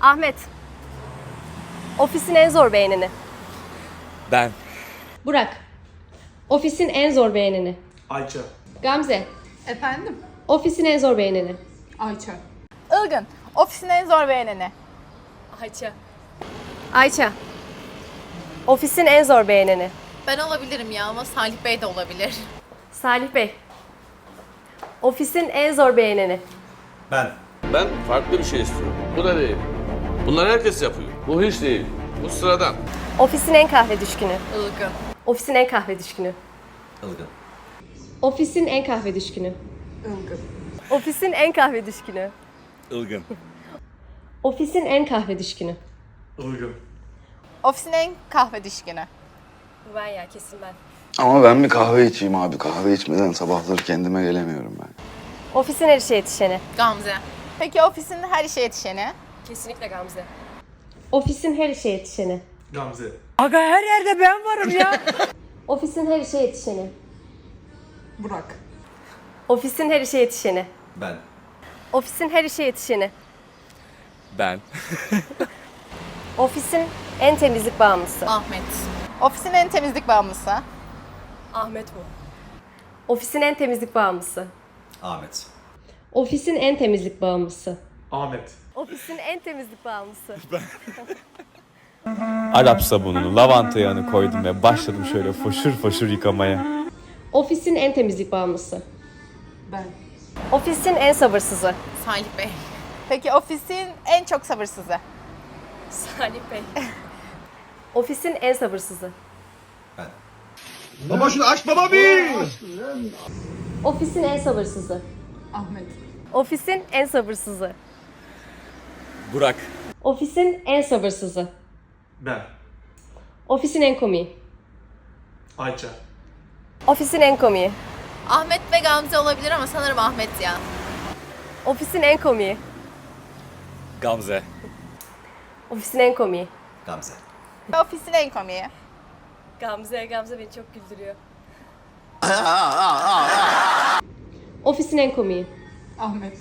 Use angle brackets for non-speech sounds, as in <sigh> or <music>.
Ahmet. Ofisin en zor beğenini. Ben. Burak. Ofisin en zor beğenini. Ayça. Gamze. Efendim? Ofisin en zor beğenini. Ayça. Ilgın, ofisin en zor beğeneni. Ayça. Ayça. Ofisin en zor beğeneni. Ben olabilirim ya ama Salih Bey de olabilir. Salih Bey. Ofisin en zor beğeneni. Ben. Ben farklı bir şey istiyorum. Bu da değil. Bunlar herkes yapıyor. Bu hiç değil. Bu sıradan. Ofisin en kahve düşkünü. Ilgın. Ofisin en kahve düşkünü. Ilgın. Ofisin en kahve düşkünü. Ilgın. Ofisin en kahve düşkünü. Ilgın. Ofisin en kahve düşkünü. Ilgın. Ofisin en kahve düşkünü. Ben ya kesin ben. Ama ben bir kahve içeyim abi. Kahve içmeden sabahları kendime gelemiyorum ben. Ofisin her işe yetişeni. Gamze. Peki ofisin her işe yetişeni. Kesinlikle Gamze. Ofisin her işe yetişeni. Gamze. <laughs> Ofisin her işe yetişeni. Burak. Ofisin her işe yetişeni. Ben. Ofisin her işe yetişeni. Ben. <laughs> Ofisin en temizlik bağımlısı. Ahmet. Ofisin en temizlik bağımlısı. Ahmet bu. Ofisin en temizlik bağımlısı. Ahmet. Ofisin en temizlik bağımlısı. Ahmet. Ofisin en temizlik bağımlısı. <laughs> <laughs> Arap sabununu, lavanta yağını koydum ve başladım şöyle foşur foşur yıkamaya. Ofisin en temizlik bağımlısı. Ben. Ofisin en sabırsızı. Salih Bey. Peki ofisin en çok sabırsızı. Salih Bey. <laughs> Ofisin en sabırsızı. Ben. Ofisin en sabırsızı. Ahmet. Ofisin en sabırsızı. Burak. Ofisin en sabırsızı. Ben. Ofisin en komiği. Ayça. Ofisin en komiği. Ahmet ve Gamze olabilir ama sanırım Ahmet ya. Ofisin en komiği. Gamze. Ofisin en komiği. Gamze. Ofisin en komiği. Gamze, Gamze beni çok güldürüyor. <laughs> Ofisin en komiği. Ahmet.